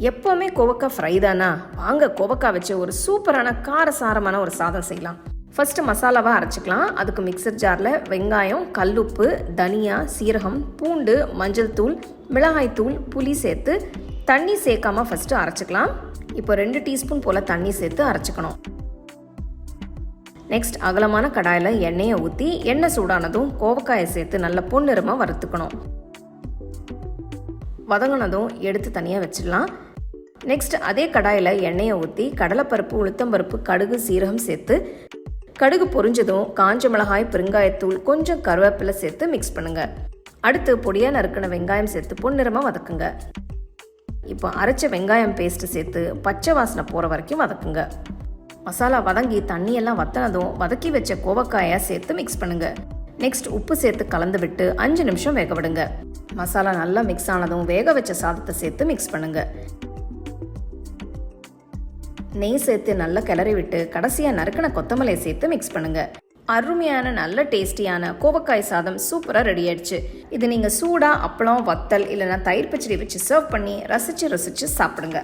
எப்போவுமே கோவக்காய் ஃப்ரை தானா? வாங்க கோவக்காய் வச்சு ஒரு சூப்பரான காரசாரமான ஒரு சாதம் செய்யலாம். ஃபர்ஸ்ட் மசாலாவாக அரைச்சிக்கலாம். அதுக்கு மிக்சர் ஜாரில் வெங்காயம் கல்லுப்பு தனியா சீரகம் பூண்டு மஞ்சள் தூள் மிளகாய் தூள் புளி சேர்த்து தண்ணி சேர்க்காம ஃபர்ஸ்ட் அரைச்சிக்கலாம். இப்போ ரெண்டு டீஸ்பூன் போல் தண்ணி சேர்த்து அரைச்சிக்கணும். நெக்ஸ்ட் அகலமான கடாயில் எண்ணெயை ஊற்றி எண்ணெய் சூடானதும் கோவக்காயை சேர்த்து நல்ல பொன்னிறமாக வறுத்துக்கணும். வதங்கினதும் எடுத்து தனியாக வச்சிடலாம். நெக்ஸ்ட் அதே கடாயில் எண்ணெயை ஊற்றி கடலைப்பருப்பு உளுத்தம்பருப்பு கடுகு சீரகம் சேர்த்து கடுகு பொரிஞ்சதும் காஞ்ச மிளகாய் பெருங்காயத்தூள் கொஞ்சம் கருவேப்பிலை சேர்த்து மிக்ஸ் பண்ணுங்கள் அடுத்து பொடியாக நறுக்கின வெங்காயம் சேர்த்து பொன்னிறமாக வதக்குங்க. இப்போ அரைச்ச வெங்காயம் பேஸ்ட்டு சேர்த்து பச்சை வாசனை போகிற வரைக்கும் வதக்குங்க. மசாலா வதங்கி தண்ணியெல்லாம் வத்தினதும் வதக்கி வச்ச கோவக்காயை சேர்த்து மிக்ஸ் பண்ணுங்கள் நெக்ஸ்ட் உப்பு சேர்த்து கலந்து விட்டு அஞ்சு நிமிஷம் வேக விடுங்க மசாலா நல்லா மிக்ஸ் ஆனதும் வேக வச்ச சாதத்தை சேர்த்து மிக்ஸ் பண்ணுங்க. நெய் சேர்த்து நல்லா கிளறி விட்டு கடைசியாக நறுக்கின கொத்தமல்லியை சேர்த்து மிக்ஸ் பண்ணுங்க. அருமையான நல்ல டேஸ்டியான கோவக்காய் சாதம் சூப்பராக ரெடி ஆயிடுச்சு. இது நீங்கள் சூடாக அப்பளம் வத்தல் இல்லைன்னா தயிர் பச்சடி வச்சு சர்வ் பண்ணி ரசிச்சு ரசிச்சு சாப்பிடுங்க.